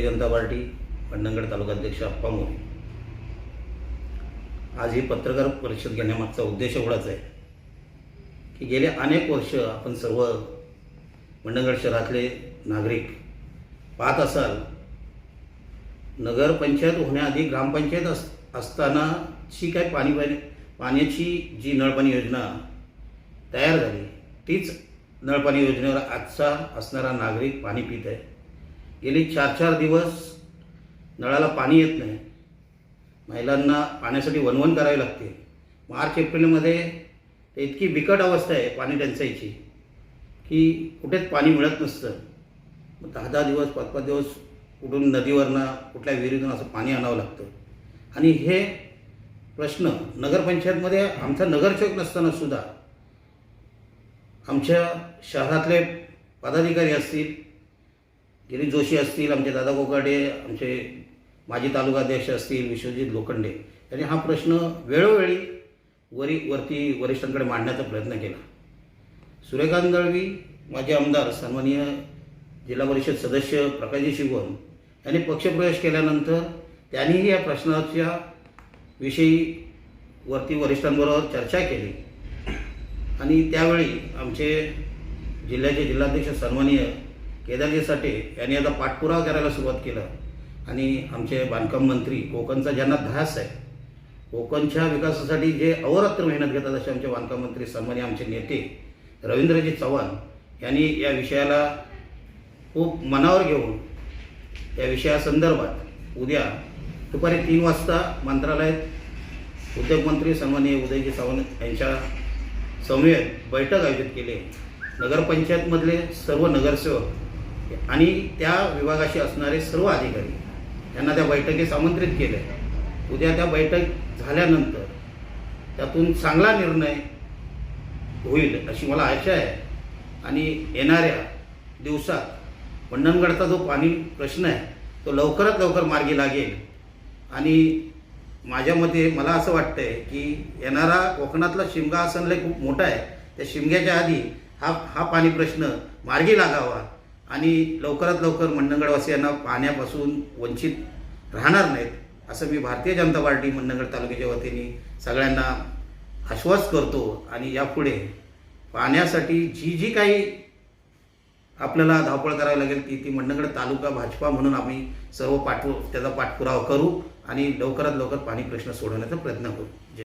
जनता party Mandangad तालुकाध्यक्ष अप्पा मोरे. आज ही पत्रकार परिषद घेण्यामागचा उद्देश एवढाच आहे की गेले अनेक वर्ष आपण सर्व मंडणगड शहरातले नागरिक पाहत असाल नगरपंचायत होण्याआधी ग्रामपंचायत अस असतानाची काय पाणी पाणी पाण्याची जी नळपाणी योजना तयार झाली तीच नळपाणी योजनेवर आजचा असणारा नागरिक पाणी पित आहे. गेली चार चार दिवस नळाला पाणी येत नाही. महिलांना पाण्यासाठी वनवन करावी लागते. मार्च एप्रिलमध्ये इतकी बिकट अवस्था आहे पाणी टंचाईची की कुठेच पाणी मिळत नसतं. मग दहा दहा दिवस पाच पाच दिवस कुठून नदीवरनं कुठल्या विहिरीतून असं पाणी आणावं लागतं. आणि हे प्रश्न नगरपंचायतमध्ये आमचा नगरसेवक नसताना सुद्धा आमच्या शहरातले पदाधिकारी असतील गिरीश जोशी असतील आमचे दादा कोकाडे आमचे माजी तालुकाध्यक्ष असतील विश्वजित लोखंडे यांनी हा प्रश्न वेळोवेळी वरी वरती वरिष्ठांकडे मांडण्याचा प्रयत्न केला. सूर्यकांत दळवी माजी आमदार सन्माननीय जिल्हा परिषद सदस्य प्रकाशजी शिवण यांनी पक्षप्रवेश केल्यानंतर त्यांनीही या प्रश्नाच्या विषयी वरती वरिष्ठांबरोबर चर्चा केली. आणि त्यावेळी आमचे जिल्ह्याचे जिल्हाध्यक्ष सन्माननीय केदारजी साठे यांनी आता पाठपुरावा करायला सुरुवात केलं. आणि आमचे बांधकाम मंत्री कोकणचा ज्यांना ध्यास आहे कोकणच्या विकासासाठी जे अवरात्र मेहनत घेतात असे आमचे बांधकाम मंत्री सन्मान्य आमचे नेते रवींद्रजी चव्हाण यांनी या विषयाला खूप मनावर घेऊन या विषयासंदर्भात उद्या दुपारी तीन वाजता मंत्रालयात उद्योगमंत्री सन्मान्य उदयजी सावंत यांच्या समवेत बैठक आयोजित केली. नगरपंचायतमधले सर्व नगरसेवक आणि त्या विभागाशी असणारे सर्व अधिकारी यांना त्या बैठकीस आमंत्रित केले उद्या त्या बैठक झाल्यानंतर त्यातून चांगला निर्णय होईल अशी मला आशा आहे. आणि येणाऱ्या दिवसात मंडणगडचा जो पाणी प्रश्न आहे तो लवकरात लवकर मार्गी लागेल. आणि माझ्या मते मला असं वाटतंय की येणारा कोकणातला शिमगा हा लय खूप मोठा आहे. त्या शिमग्याच्या आधी हा हा पाणी प्रश्न मार्गी लागावा. आणि लवकरात लवकर मंडणगडवासियांना पाण्यापासून वंचित राहणार नाहीत असं मी भारतीय जनता पार्टी मंडणगड तालुक्याच्या वतीने सगळ्यांना आश्वास करतो. आणि यापुढे पाण्यासाठी जी जी काही आपल्याला धावपळ करावी लागेल ती ती मंडणगड तालुका भाजपा म्हणून आम्ही सर्व पाठवू त्याचा पाठपुरावा करू आणि लवकरात लवकर पाणी प्रश्न सोडवण्याचा प्रयत्न करू.